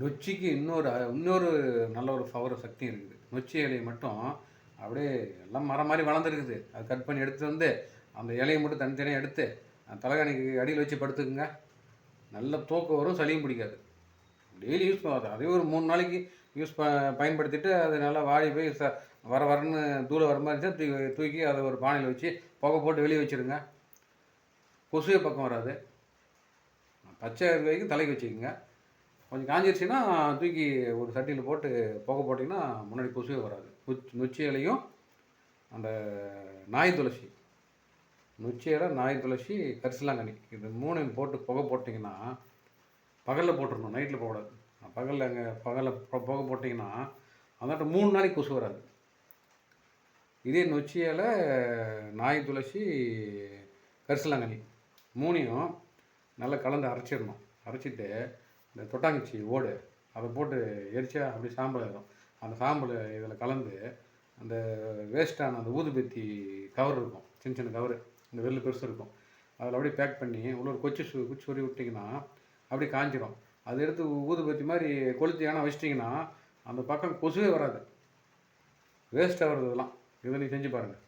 நொச்சிக்கு இன்னொரு இன்னொரு நல்ல ஒரு பவர் சக்தி இருக்குது. நொச்சி இலையை மட்டும் அப்படியே எல்லாம் மரம் மாதிரி வளர்ந்துருக்குது. அது கட் பண்ணி எடுத்து வந்து அந்த இலையை மட்டும் தனித்தனியாக எடுத்து அந்த தலைகாணிக்கு அடியில் வச்சு படுத்துக்குங்க. நல்ல தூக்கம் வரும் சளியும் பிடிக்காது. டெய்லி யூஸ் பண்ணாது அதே ஒரு மூணு நாளைக்கு யூஸ் ப பயன்படுத்திட்டு அது நல்லா வாடி போய் ச வர வரன்னு தூளை வர மாதிரி இருந்துச்சா தூக்கி தூக்கி அதை ஒரு பானையில் வச்சு புகை போட்டு வெளியே வச்சுருங்க. கொசுவே பக்கம் வராது. பச்சை வரைக்கும் தலைக்கு வச்சுக்கோங்க. கொஞ்சம் காஞ்சிருச்சுன்னா தூக்கி ஒரு சட்டியில் போட்டு புகை போட்டிங்கன்னா முன்னாடி கொசுவே வராது. நொச்சி நொச்சி இலையும் அந்த நாய் துளசி. நொச்சி இலை நாய் துளசி கரிசலாங்கண்ணி இது மூணையும் போட்டு புகை போட்டிங்கன்னா பகலில் போட்டுருணும் நைட்டில் போகக்கூடாது பகலில் அங்கே பகலில் புகை போட்டிங்கன்னா அந்தாட்ட மூணு நாளைக்கு கொசு வராது. இதே நொச்சி இலை நாய் துளசி கரிசலாங்கண்ணி மூணையும் நல்லா கலந்து அரைச்சிடணும். அரைச்சிட்டு இந்த தொட்டாங்குச்சி ஓடு. அதை போட்டு எரிச்சா அப்படி சாம்பல் ஆகிடும் அந்த சாம்பல் இதில் கலந்து அந்த வேஸ்ட்டான அந்த ஊதுபத்தி கவர் இருக்கும். சின்ன சின்ன கவர் இந்த வெள்ளு பெருசு இருக்கும். அதில் அப்படியே பேக் பண்ணி உள்ள ஒரு கொச்சி சு குச்சி சொறி விட்டிங்கன்னா அப்படியே காஞ்சிடும் அதை எடுத்து ஊதுபத்தி மாதிரி கொளுத்தி ஆனால் வச்சிட்டிங்கன்னா அந்த பக்கம் கொசுவே வராது. வேஸ்ட்டாக வருது இதெல்லாம். இதை நீ செஞ்சு பாருங்கள்